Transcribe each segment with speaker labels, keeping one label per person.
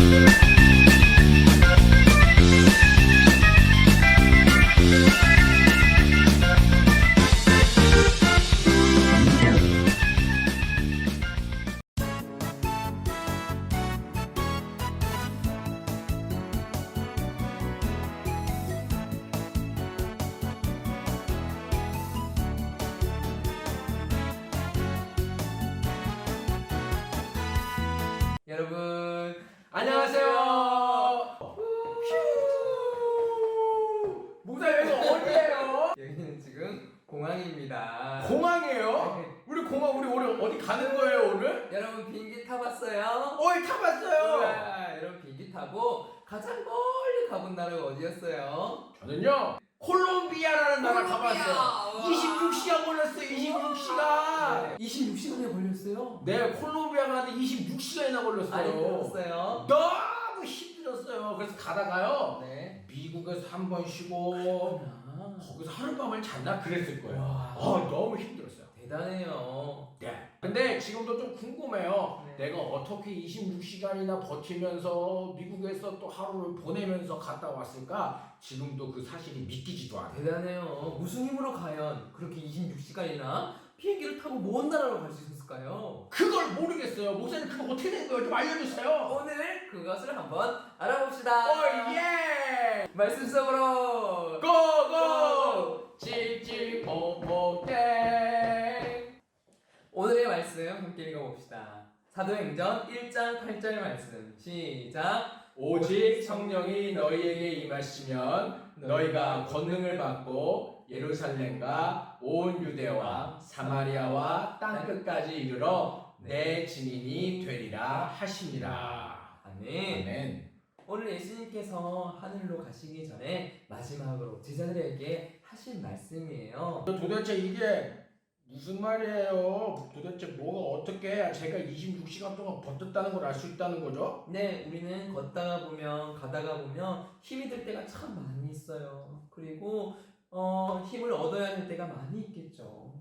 Speaker 1: 여러
Speaker 2: 공항이에요? 우리 오늘 어디 가는 거예요 오늘?
Speaker 1: 여러분 비행기 타봤어요?
Speaker 2: 어이 타봤어요.
Speaker 1: 우와, 여러분 비행기 타고 가장 멀리 가본 나라가 어디였어요?
Speaker 2: 저는요 콜롬비아라는 나라. 가봤어요. 26시간 걸렸어요. 26시간.
Speaker 1: 26시간에 걸렸어요?
Speaker 2: 네 콜롬비아 가는데 26시간이나 걸렸어요.
Speaker 1: 들었어요?
Speaker 2: 너무 힘들었어요. 그래서 가다가요
Speaker 1: 네.
Speaker 2: 미국에서 한 번 쉬고
Speaker 1: 아,
Speaker 2: 거기서 하룻밤을 잤나 그랬을 거예요.
Speaker 1: 와,
Speaker 2: 아 너무 힘들었어요.
Speaker 1: 대단해요.
Speaker 2: 네. 근데 지금도 좀 궁금해요.
Speaker 1: 네.
Speaker 2: 내가 어떻게 26시간이나 버티면서 미국에서 또 하루를 보내면서 갔다 왔을까? 지금도 그 사실이 믿기지도 않아요.
Speaker 1: 대단해요. 무슨 힘으로 과연 그렇게 26시간이나 비행기를 타고 먼 나라로 갈 수 있었을까요?
Speaker 2: 그걸 모르겠어요. 목사님 그거 어떻게 된 거예요? 좀 알려주세요.
Speaker 1: 오늘 그것을 한번 알아봅시다.
Speaker 2: 오 예!
Speaker 1: 말씀 속으로
Speaker 2: 고고! 찌찌뽀뽀땡
Speaker 1: 오늘의 말씀 함께 읽어봅시다. 사도행전 1장 8절 말씀 시작
Speaker 2: 오직 성령이 너희에게 임하시면 너희가 권능을 받고 예루살렘과 온 유대와 사마리아와 땅 끝까지 이르러 내 증인이 되리라 하시니라.
Speaker 1: 아멘
Speaker 2: 아멘.
Speaker 1: 오늘 예수님께서 하늘로 가시기 전에 마지막으로 제자들에게 하신 말씀이에요.
Speaker 2: 도대체 이게 무슨 말이에요? 도대체 뭐가 어떻게 해야 제가 26시간 동안 버텼다는 걸 알 수 있다는 거죠?
Speaker 1: 네, 우리는 걷다가 보면 가다가 보면 힘이 들 때가 참 많이 있어요. 그리고 어, 힘을 얻어야 할 때가 많이 있겠죠.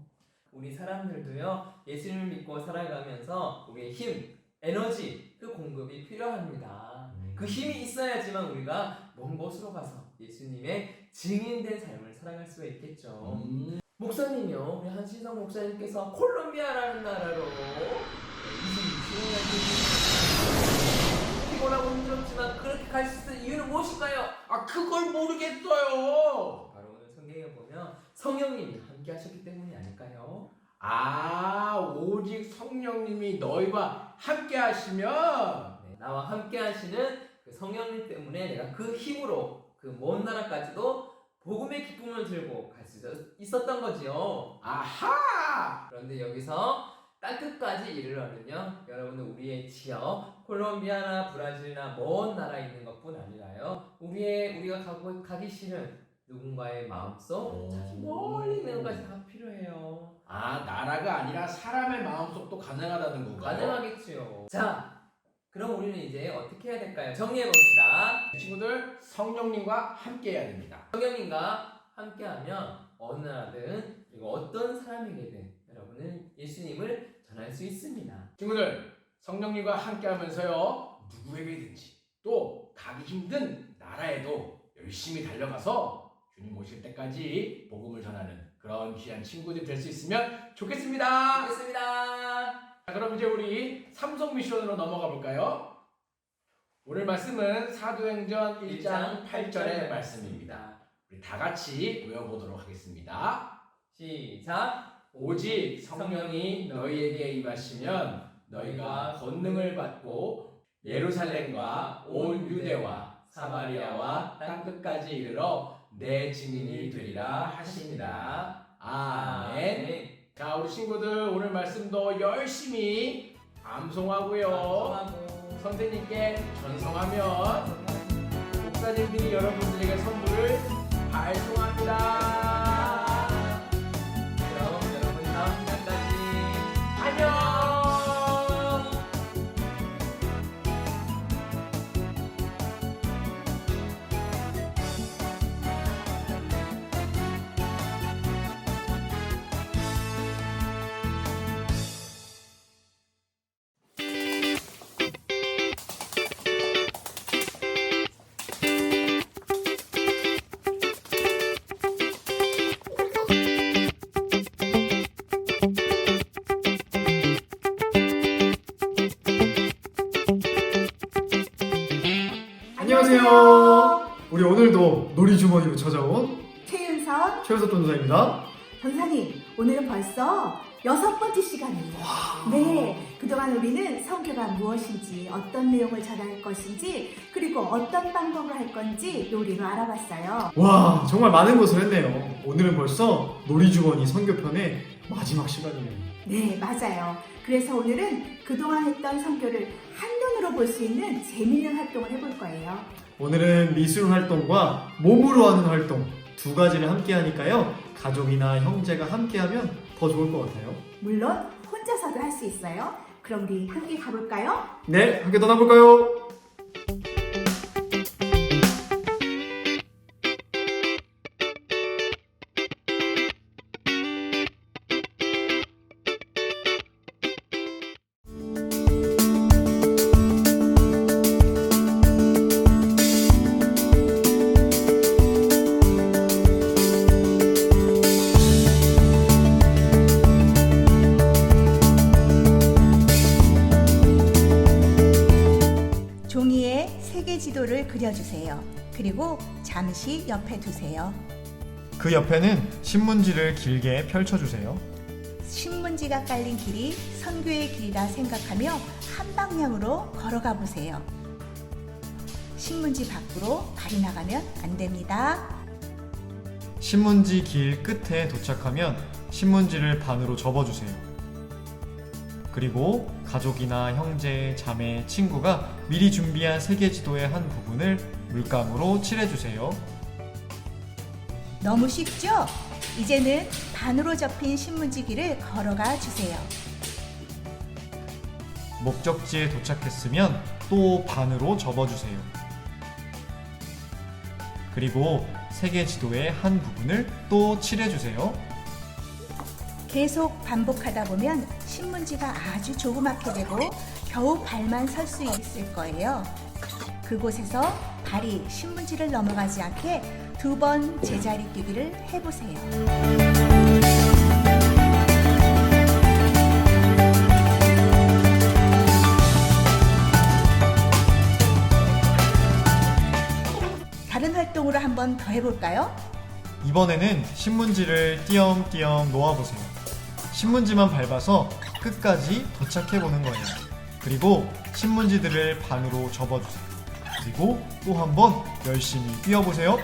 Speaker 1: 우리 사람들도요 예수님을 믿고 살아가면서 우리의 힘, 에너지 그 공급이 필요합니다. 그 힘이 있어야지만 우리가 먼 곳으로 가서 예수님의 증인된 삶을 살아갈 수가 있겠죠.
Speaker 2: 음,
Speaker 1: 목사님이요, 우리 한신성 목사님께서 콜롬비아라는 나라로 26시간 피곤하고 힘들었지만 그렇게 갈 수 있는 이유는 무엇일까요?
Speaker 2: 아 그걸 모르겠어요.
Speaker 1: 바로 오늘 성경에 보면 성령님이 함께 하셨기 때문이 아닐까요?
Speaker 2: 아 오직 성령님이 너희와 함께 하시면
Speaker 1: 네, 나와 함께 하시는 그 성령님 때문에 내가 그 힘으로 그 먼 나라까지도 복음의 기쁨을 들고 갈 수 있었던 거지요.
Speaker 2: 아하
Speaker 1: 그런데 여기서 땅끝까지 이르러는요, 여러분은 우리의 지역, 콜롬비아나 브라질이나 먼 나라에 있는 것뿐 아니라요, 우리의 우리가 가고 가기 싫은 누군가의 마음속, 자기 멀리 있는 것까지 다 필요해요.
Speaker 2: 아 나라가 아니라 사람의 마음속도 가능하다는 건가요?
Speaker 1: 가능하겠지요. 자, 그럼 우리는 이제 어떻게 해야 될까요? 정리해 봅시다.
Speaker 2: 친구들 성령님과 함께 해야 됩니다.
Speaker 1: 성령님과 함께하면 어느 나라든 그리고 어떤 사람에게든 여러분은 예수님을 전할 수 있습니다.
Speaker 2: 친구들 성령님과 함께하면서요 누구에게든지 또 가기 힘든 나라에도 열심히 달려가서 주님 오실 때까지 복음을 전하는 그런 귀한 친구들 될수 있으면 좋겠습니다.
Speaker 1: 좋겠습니다.
Speaker 2: 자, 그럼 이제 우리 삼성 미션으로 넘어가 볼까요? 오늘 말씀은 사도행전 1장 8절의 말씀입니다. 우리 다 같이 외워보도록 하겠습니다.
Speaker 1: 시작.
Speaker 2: 오직 성령이 너희에게 임하시면 너희가 권능을 받고 예루살렘과 온 유대와 사마리아와 땅 끝까지 이르러 내 증인이 되리라 하시니라. 아멘. 자, 우리 친구들 오늘 말씀도 열심히 암송하고요.
Speaker 1: 감사하고
Speaker 2: 선생님께 전송하면 목사님들이 여러분들에게 선물을 발송합니다.
Speaker 3: 놀이주머니로 찾아온
Speaker 4: 최윤선
Speaker 3: 최현석 전도사입니다.
Speaker 4: 전사님 오늘은 벌써 여섯 번째 시간이에요. 네, 그동안 우리는 성교가 무엇인지 어떤 내용을 전할 것인지 그리고 어떤 방법으로 할 건지 놀이로 알아봤어요.
Speaker 3: 와, 정말 많은 것을 했네요. 오늘은 벌써 놀이주머니 선교편의 마지막 시간이네요.
Speaker 4: 네, 맞아요. 그래서 오늘은 그동안 했던 성교를 한눈으로 볼 수 있는 재미있는 활동을 해볼 거예요.
Speaker 3: 오늘은 미술 활동과 몸으로 하는 활동 두 가지를 함께 하니까요. 가족이나 형제가 함께 하면 더 좋을 것 같아요.
Speaker 4: 물론 혼자서도 할 수 있어요. 그럼 우리 함께 가볼까요?
Speaker 3: 네, 함께 떠나볼까요?
Speaker 4: 잠시 옆에 두세요.
Speaker 3: 그 옆에는 신문지를 길게 펼쳐주세요.
Speaker 4: 신문지가 깔린 길이 선교의 길이라 생각하며 한 방향으로 걸어가 보세요. 신문지 밖으로 발이 나가면 안 됩니다.
Speaker 3: 신문지 길 끝에 도착하면 신문지를 반으로 접어주세요. 그리고 가족이나 형제, 자매, 친구가 미리 준비한 세계 지도의 한 부분을 물감으로 칠해주세요.
Speaker 4: 너무 쉽죠? 이제는 반으로 접힌 신문지 길을 걸어가 주세요.
Speaker 3: 목적지에 도착했으면 또 반으로 접어주세요. 그리고 세계 지도의 한 부분을 또 칠해주세요.
Speaker 4: 계속 반복하다 보면 신문지가 아주 조그맣게 되고 겨우 발만 설 수 있을 거예요. 그곳에서 발이 신문지를 넘어가지 않게 두 번 제자리 뛰기를 해보세요. 다른 활동으로 한번 더 해볼까요?
Speaker 3: 이번에는 신문지를 띄엄띄엄 놓아보세요. 신문지만 밟아서 끝까지 도착해보는 거예요. 그리고 신문지들을 반으로 접어주세요. 그리고 또 한번 열심히 뛰어보세요.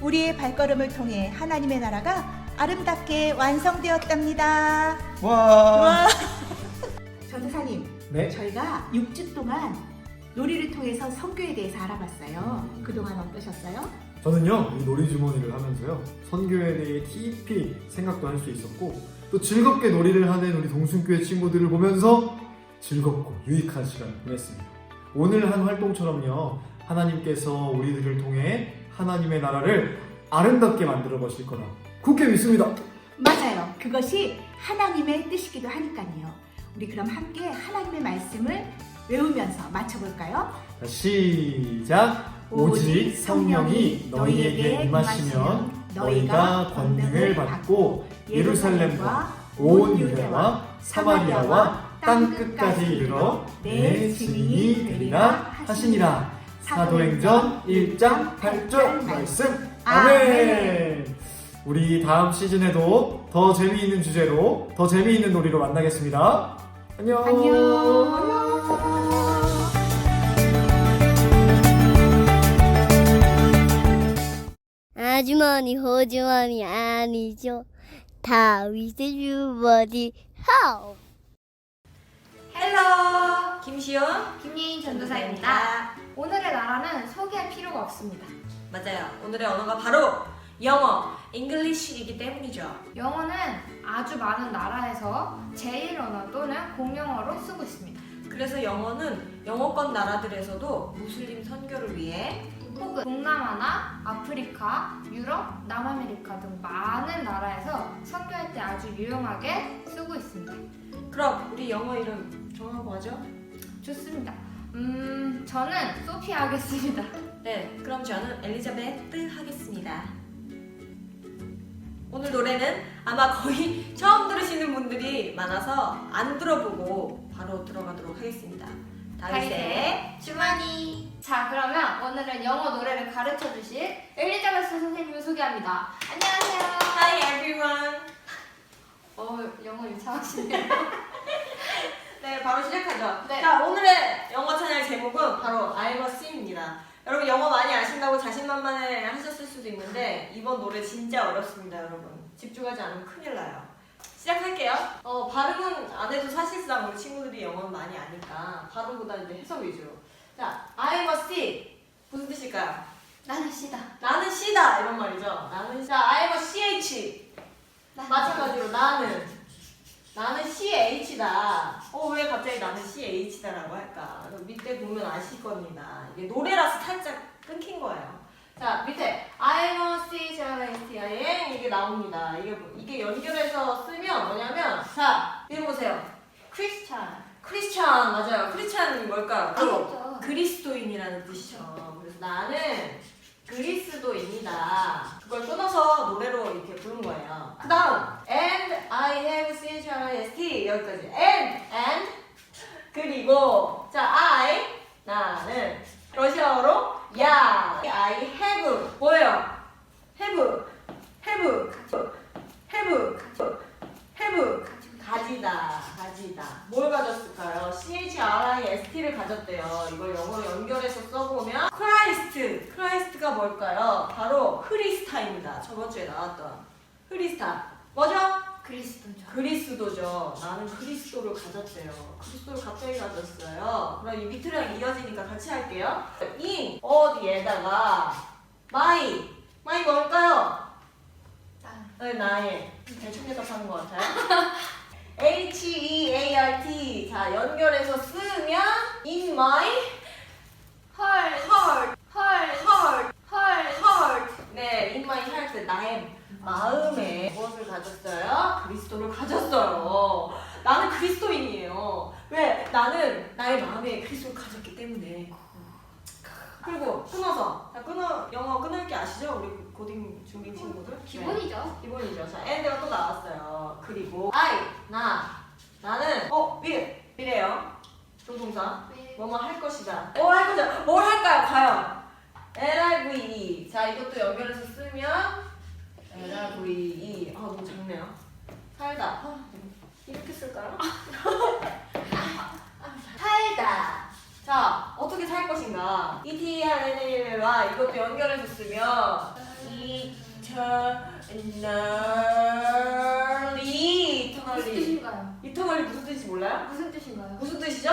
Speaker 4: 우리의 발걸음을 통해 하나님의 나라가 아름답게 완성되었답니다.
Speaker 3: 와!
Speaker 4: 전도사님,
Speaker 3: 네?
Speaker 4: 저희가 6주 동안 놀이를 통해서 성교에 대해서 알아봤어요.
Speaker 3: 음.
Speaker 4: 그동안 어떠셨어요?
Speaker 3: 저는요, 이 놀이주머니를 하면서요, 선교에 대해 깊이 생각도 할 수 있었고, 또 즐겁게 놀이를 하는 우리 동순교회 친구들을 보면서 즐겁고 유익한 시간을 보냈습니다. 오늘 한 활동처럼요, 하나님께서 우리들을 통해 하나님의 나라를 아름답게 만들어 가실 거라 굳게 믿습니다.
Speaker 4: 맞아요. 그것이 하나님의 뜻이기도 하니까요. 우리 그럼 함께 하나님의 말씀을 외우면서 맞춰볼까요?
Speaker 3: 자, 시작! 오직 성령이 너희에게 임하시면 너희가 권능을 받고 예루살렘과 온 유대와 사마리아와 땅 끝까지 이르러 내 증인이 되리라 하시니라. 사도행전 1장 8절 말씀. 아멘. 우리 다음 시즌에도 더 재미있는 주제로 더 재미있는 놀이로 만나겠습니다. 안녕.
Speaker 4: 안녕.
Speaker 5: 아주머니 호주머니 아니죠 다윗의 주머니 하우
Speaker 6: 헬로 김시연
Speaker 7: 김예인 전도사입니다. 오늘의 나라는 소개할 필요가 없습니다.
Speaker 6: 맞아요 오늘의 언어가 바로 영어 잉글리시이기 때문이죠
Speaker 7: 영어는 아주 많은 나라에서 제1 언어 또는 공용어로 쓰고 있습니다.
Speaker 6: 그래서 영어는 영어권 나라들에서도 무슬림 선교를 위해
Speaker 7: 혹은 동남아나 아프리카, 유럽, 남아메리카 등 많은 나라에서 선교할 때 아주 유용하게 쓰고 있습니다.
Speaker 6: 그럼 우리 영어 이름 정하고 하죠?
Speaker 7: 좋습니다. 음, 저는 소피아 하겠습니다.
Speaker 6: 네 그럼 저는 엘리자베트 하겠습니다 오늘 노래는 아마 거의 처음 들으시는 분들이 많아서 안 들어보고 바로 들어가도록 하겠습니다 다윗의
Speaker 7: 주머니. 자, 그러면 그러면 오늘은 영어 노래를 가르쳐 주실 엘리자베스 선생님을 소개합니다. 안녕하세요.
Speaker 6: Hi everyone.
Speaker 7: 어, 영어 유창하시네요.
Speaker 6: 네, 바로 시작하죠.
Speaker 7: 네.
Speaker 6: 자, 오늘의 영어 채널 제목은 바로 C입니다. 여러분 영어 많이 아신다고 자신만만해 하셨을 수도 있는데 이번 노래 진짜 어렵습니다, 여러분. 집중하지 않으면 큰일 나요. 시작할게요. 어, 발음은 안 해도 사실상 우리 친구들이 영어는 많이 아니까 발음보다 이제 해석 위주로. 자, I'm a C. 무슨 뜻일까요?
Speaker 7: 나는 씨다.
Speaker 6: 나는 C다 이런 말이죠. 나는 자, I'm a CH. 마찬가지로 나는 나는 CH다. 어 왜 갑자기 나는 CH다라고 할까? 밑에 보면 아실 겁니다. 이게 노래라서 살짝 끊긴 거예요. 자 밑에 I'm a C H R S T I N 이게 나옵니다. 이게 뭐- 이게 연결해서 쓰면 뭐냐면 자 이거 보세요. 크리스찬 크리스찬 맞아요. 크리스찬이 뭘까요?
Speaker 7: 알겠죠.
Speaker 6: 그리스도인이라는 뜻이죠. 그래서 나는 그리스도입니다. 그걸 끊어서 노래로 이렇게 부른 거예요. 그 다음, and I have CHRIST 여기까지. and, and, 그리고, 자, I, 나는, 러시아어로, 야, I have, 뭐예요? have, have, have, have, 가지다, 가지다. 뭘 가졌을까요? CHRIST를 가졌대요. 이걸 영어로 연결해서 써보면 크라이스트. 크라이스트가 뭘까요? 바로 크리스타입니다. 저번 주에 나왔던 크리스타. 뭐죠?
Speaker 7: 그리스도죠.
Speaker 6: 그리스도죠. 나는 그리스도를 가졌대요. 그리스도를 갑자기 가졌어요. 그럼 이 밑이랑 이어지니까 같이 할게요. in 어디에다가 my my 뭘까요? 네, 나의 대충 대답하는 것 같아요. H E A R T 자 연결해서 쓰면 in my
Speaker 7: 헐,
Speaker 6: heart
Speaker 7: 헐,
Speaker 6: heart
Speaker 7: 헐.
Speaker 6: heart 네 in my heart 나의 마음에 무엇을 가졌어요? 그리스도를 가졌어요. 나는 그리스도인이에요. 왜? 나는 나의 마음에 그리스도를 가졌기 때문에. 그리고 끊어서 자 끊어 영어 끊을 게 아시죠? 우리 고딩 중딩 친구들 네.
Speaker 7: 기본이죠.
Speaker 6: 기본이죠. 자, and가 또 나왔어요. 그리고 I 나 나는 어 will will이에요. 조동사 뭐뭐 할 것이다. 뭐할 거죠? 뭘 할까요? 과연 L I V E 자 이것도 연결해서 쓰면 L I V E 아 너무 작네요. 살다 아, 이렇게 쓸까요? 살다 자 어떻게 살 것인가 E T R N A와 이것도 연결해서 쓰면 이터널리
Speaker 7: 무슨
Speaker 6: 이터널리
Speaker 7: 뜻인가요?
Speaker 6: 이터널리 무슨 뜻인지 몰라요?
Speaker 7: 무슨 뜻인가요?
Speaker 6: 무슨 뜻이죠?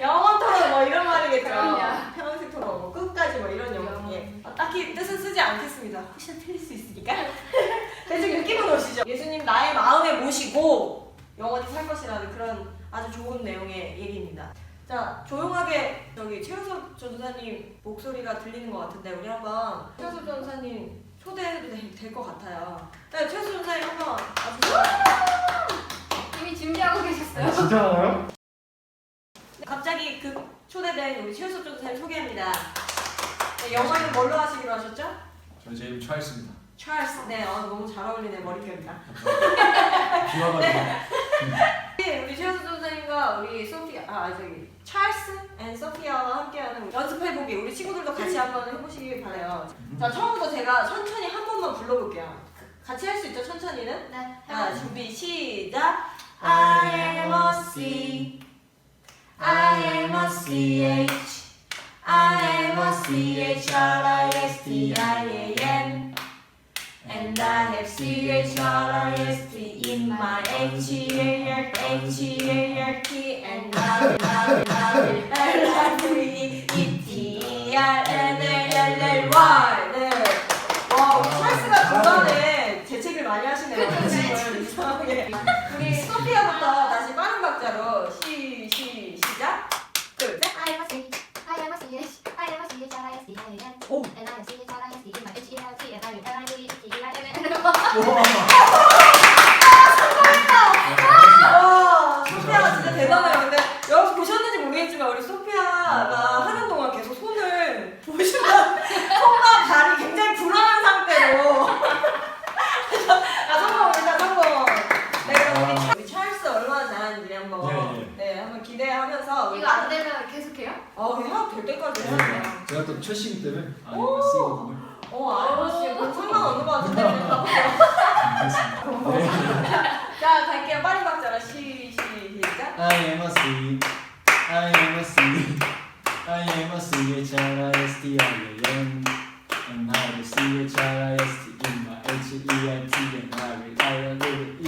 Speaker 6: 영원 토론 뭐 이런 말이겠죠.
Speaker 7: 그럼요.
Speaker 6: 평생 토론 뭐 끝까지 뭐 이런 영역에 어, 딱히 뜻은 쓰지 않겠습니다. 혹시나 틀릴 수 있으니까 대충 느낌은 오시죠. 예수님 나의 마음에 모시고 영원히 살 것이라는 그런 아주 좋은 내용의 얘기입니다. 자 조용하게 저기 최우섭 전사님 목소리가 들리는 것 같은데 우리 한번 최우섭 전사님 초대해도 될 것 같아요. 네, 최우섭 전사님 한번 와주세요.
Speaker 7: 이미 준비하고 계셨어요?
Speaker 3: 진짜 나요?
Speaker 6: 갑자기 그 초대된 우리 최우섭 전사님 소개합니다. 네, 영어 이름 뭘로 하시기로 하셨죠?
Speaker 8: 저는 제 이름 찰스입니다.
Speaker 6: 찰스. 네, 어, 너무 잘 어울리네 머릿결이랑.
Speaker 8: 비와가지고
Speaker 6: 네, 우리 최우섭 전사님과 우리 소피아, 아 저기 찰스 앤 소피아와 함께하는 연습해보기 우리 친구들도 같이 한번 해보시길 바래요. 자 처음부터 제가 천천히 한 번만 불러볼게요. 같이 할 수 있죠 천천히는?
Speaker 7: 네.
Speaker 6: 자 준비 시작. I am a C. I am a CH. I am a C-H-R-I-S-T-I-A-N. And I have C-H-R-I-S-T in my H-E-A-R, H-E-A-R-T. And I love, love, L-I-V-E-T-E-R-N-A-L-L-Y. 네. 와, 우리 찰스가 중간에 재채기를 많이 하시네요. 지금 이상하게. 우리 소피아부터 다시 빠른 박자로 시, 시, 시작. 둘, 셋.
Speaker 7: I am a C, I am a C H, I am a C H R I S T I A N,
Speaker 6: 오.
Speaker 7: and I am C H R I S T in my H E L T and I am L I V E T E R N A L L Y.
Speaker 6: 와, 소피아가 진짜 대단해요. 근데 여러분 보셨는지 모르겠지만 우리 소피아가 하는 동안 계속 손을 보시면 손과 발이 굉장히 불안한 상태로 아 성공입니다 성공. 네 그럼 우리, 차- 우리 찰스 얼마나 잘하는지 한번
Speaker 8: 예, 예.
Speaker 6: 네 한번 기대하고 하면서 우리
Speaker 7: 이거 안 되면 계속해요?
Speaker 6: 어 그냥 하고 될 때까지 해야 돼요.
Speaker 8: 제가 또 최씨기 때문에 아이가 쓰거든요.
Speaker 6: 어 알았어. 그럼 상관없는 것 같은데. 자 갈게요. 빨리 박자라 시 시작.
Speaker 8: I am a C, I am a C, I am a C H R I S T I A N, and I will C H R I S T in my H E I T and I will I will E.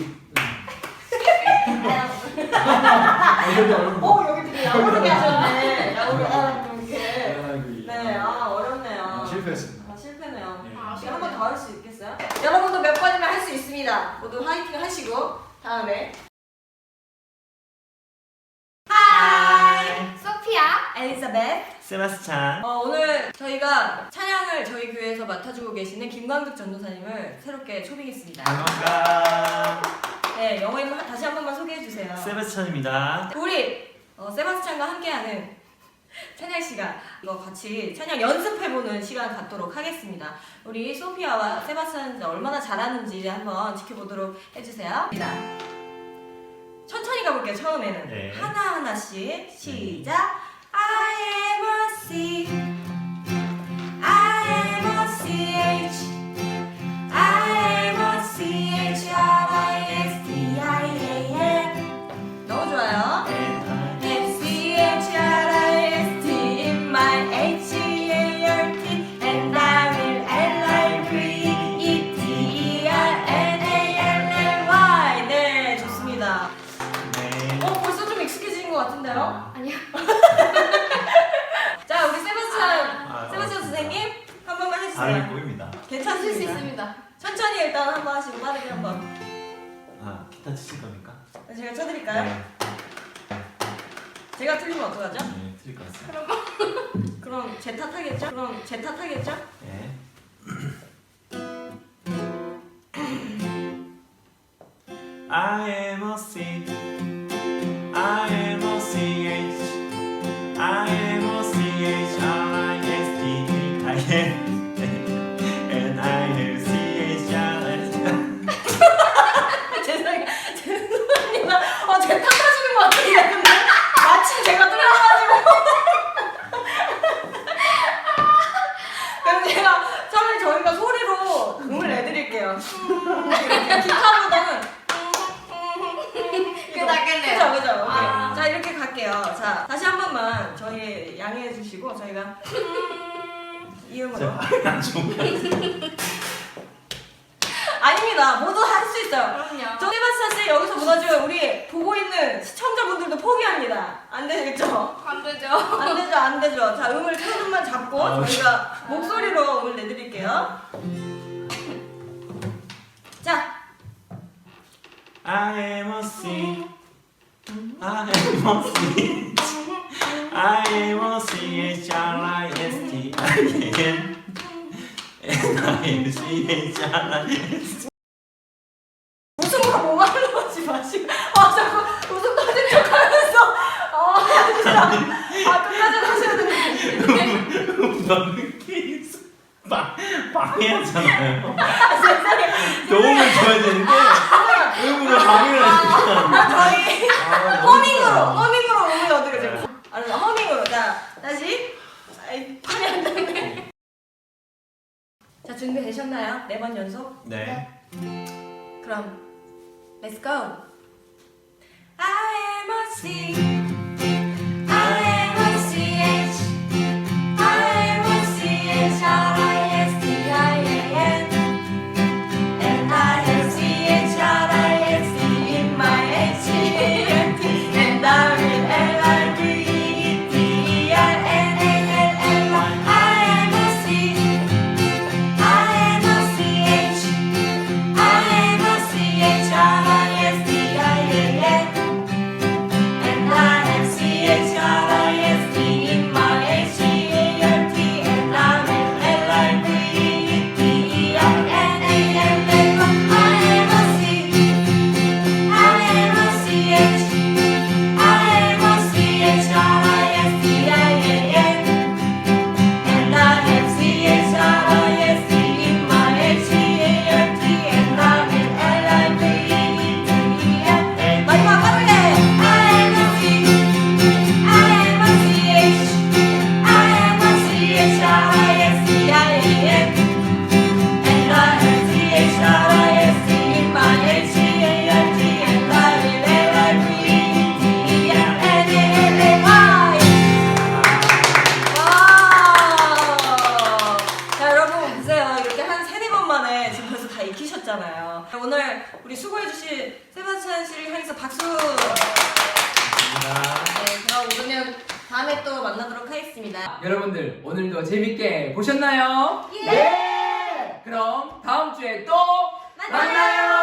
Speaker 8: 아 어려운 거.
Speaker 6: 어 여기 되게 야무르게 하셨네. 야무르게 아, 이렇게.
Speaker 8: I
Speaker 6: 네, 아 어렵네요.
Speaker 8: 실패했습니다.
Speaker 6: 아 실패네요.
Speaker 8: 네.
Speaker 7: 아,
Speaker 6: 지금 한번 더 할 수 있겠어요? 여러분도 몇 번이면 할수 있습니다. 모두 화이팅 하시고 다음에
Speaker 9: 세바스찬
Speaker 6: 어, 오늘 저희가 찬양을 저희 교회에서 맡아주고 계시는 김광득 전도사님을 새롭게 초빙했습니다.
Speaker 9: 반갑습니다
Speaker 6: 네, 영어 이름 다시 한 번만 소개해 주세요.
Speaker 9: 세바스찬입니다
Speaker 6: 우리 어, 세바스찬과 함께하는 찬양 시간 이거 같이 찬양 연습해보는 시간 갖도록 하겠습니다. 우리 소피아와 세바스찬 얼마나 잘하는지 한번 지켜보도록 해주세요. 천천히 가볼게요. 처음에는
Speaker 9: 네.
Speaker 6: 하나 하나씩 시작. I am see. 일단 한번 하시고 빠르게 한 번.
Speaker 9: 아 기타 치실 겁니까?
Speaker 6: 제가 쳐드릴까요?
Speaker 9: 네,
Speaker 6: 제가 틀리면 어떡하죠?
Speaker 9: 네 틀릴 것 같습니다
Speaker 6: 그럼 제 탓하겠죠? 그럼 제 탓하겠죠?
Speaker 9: 네 I am a C I am a C H I am a C H R I S T I N
Speaker 6: 제 탓하시는 것 같은데, 근데. 마침 제가 틀려가지고. 그럼 제가 처음에 저희가 소리로 음을 내드릴게요. 기타보다는.
Speaker 7: 그게 낫겠네요.
Speaker 6: 그죠, 그죠. 오케이.
Speaker 7: 아.
Speaker 6: 자, 이렇게 갈게요. 자, 다시 한 번만 저희 양해해 주시고, 저희가. 이 음으로. 아닙니다. 모두 할 수 있어요.
Speaker 7: 그럼요.
Speaker 6: 무너지면 우리 보고 있는 시청자분들도 포기합니다. 안 되겠죠?
Speaker 7: 안 되죠.
Speaker 6: 안 되죠, 안 되죠. 자, 음을 조금만 잡고
Speaker 9: 아,
Speaker 6: 저희가 목소리로 음을 내드릴게요. 자,
Speaker 9: I am a C. I am a C. I am a C H R I S T I N. And I am C H R I S T.
Speaker 6: 웃음으로 뭐 하는 거지 마시고. 아, 자꾸 웃음 터진 척 하면서. 아, 진짜. 아, 끝까지 하셔야
Speaker 9: 너는 방 방해하잖아요.
Speaker 6: 아.
Speaker 9: 도움을 줘야 되는데 음으로 방해를.
Speaker 6: 아, 저희.
Speaker 9: 아,
Speaker 6: 허밍으로, 허밍으로 음을 넣어드려요. 알았어, 허밍으로. 자, 다시. 아이, 팔이 안 닿네. 자, 준비되셨나요? 네 번 연속?
Speaker 9: 네.
Speaker 6: 그럼, let's go. I am a C.
Speaker 1: 그럼 다음 주에 또 만나요.